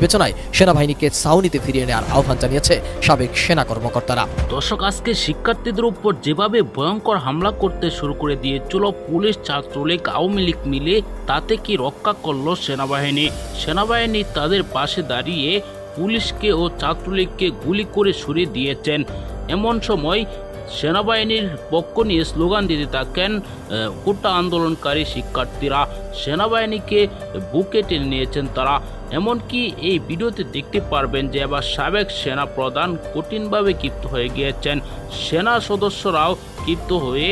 বিবেচনায় সেনাবাহিনীকে ছাউনিতে ফিরিয়ে নেওয়ার আহ্বান জানিয়েছে সাবেক সেনা কর্মকর্তারা। দর্শক, আজকে শিক্ষার্থীদের উপর যেভাবে ভয়ঙ্কর হামলা করতে শুরু করে দিয়েছিল পুলিশ, ছাত্রলীগ, আওয়ামী লীগ মিলে, তাতে কি রক্ষা করল সেনাবাহিনী? সেনাবাহিনী তাদের পাশে দাঁড়িয়ে পুলিশকে ও ছাত্রলীগকে গুলি করে সরিয়ে দিয়েছেন। এমন সময় সেনাবাহিনীর পক্ষ নিয়ে স্লোগান দিতে থাকেন কোটা আন্দোলনকারী শিক্ষার্থীরা। সেনাবাহিনীকে বুকে টেনে নিয়েছেন তারা। এমনকি এই ভিডিওতে দেখতে পারবেন যে এবার সাবেক সেনা প্রধান কঠিনভাবে ক্ষিপ্ত হয়ে গিয়েছেন। সেনা সদস্যরাও ক্ষিপ্ত হয়ে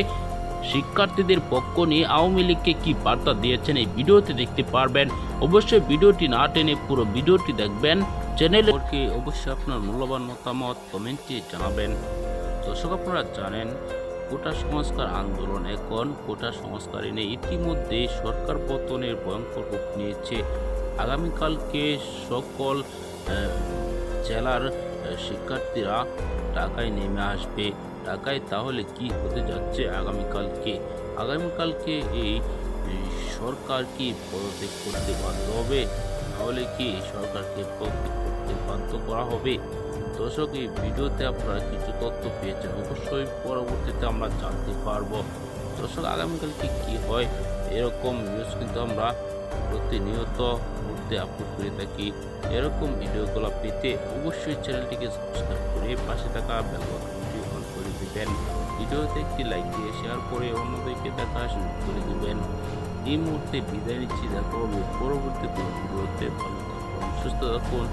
শিক্ষার্থীদের পক্ষ নিয়ে আওয়ামী লীগকে কী বার্তা দিয়েছেন এই ভিডিওতে দেখতে পারবেন। অবশ্যই ভিডিওটি না টেনে পুরো ভিডিওটি দেখবেন। চ্যানেলকে অবশ্যই আপনার মূল্যবান মতামত কমেন্টে জানাবেন। দর্শক, আপনারা জানেন, কোটা সংস্কার আন্দোলন এখন কোটা সংস্কার এনে ইতিমধ্যে সরকার পতনের ভয়ঙ্কর রূপ নিয়েছে। আগামীকালকে সকল জেলার শিক্ষার্থীরা ঢাকায় নেমে আসবে। ঢাকায় তাহলে কি হতে যাচ্ছে আগামীকালকে? আগামীকালকে এই সরকার কি পদত্যাগ করতে বাধ্য হবে? তাহলে কি সরকারকে বাধ্য করা হবে? দর্শক, এই ভিডিওতে আপনারা কিছু তথ্য পেয়েছেন। অবশ্যই পরবর্তীতে আমরা জানতে পারব। দর্শক আগামীকালকে কি হয়? এরকম নিউজ কিন্তু আমরা প্রতিনিয়ত মুহূর্তে আপলোড করে থাকি। এরকম ভিডিওগুলো পেতে অবশ্যই চ্যানেলটিকে সাবস্ক্রাইব করে পাশে থাকা বেল অন করে দিবেন। ভিডিওতে একটি লাইক দিয়ে শেয়ার করে অন্যদেরকে দেখা শুরু করে দিবেন। এই মুহূর্তে বিদায় নিচ্ছি। দেখা হবে পরবর্তী কোনো ভালো সুস্থ থাকুন।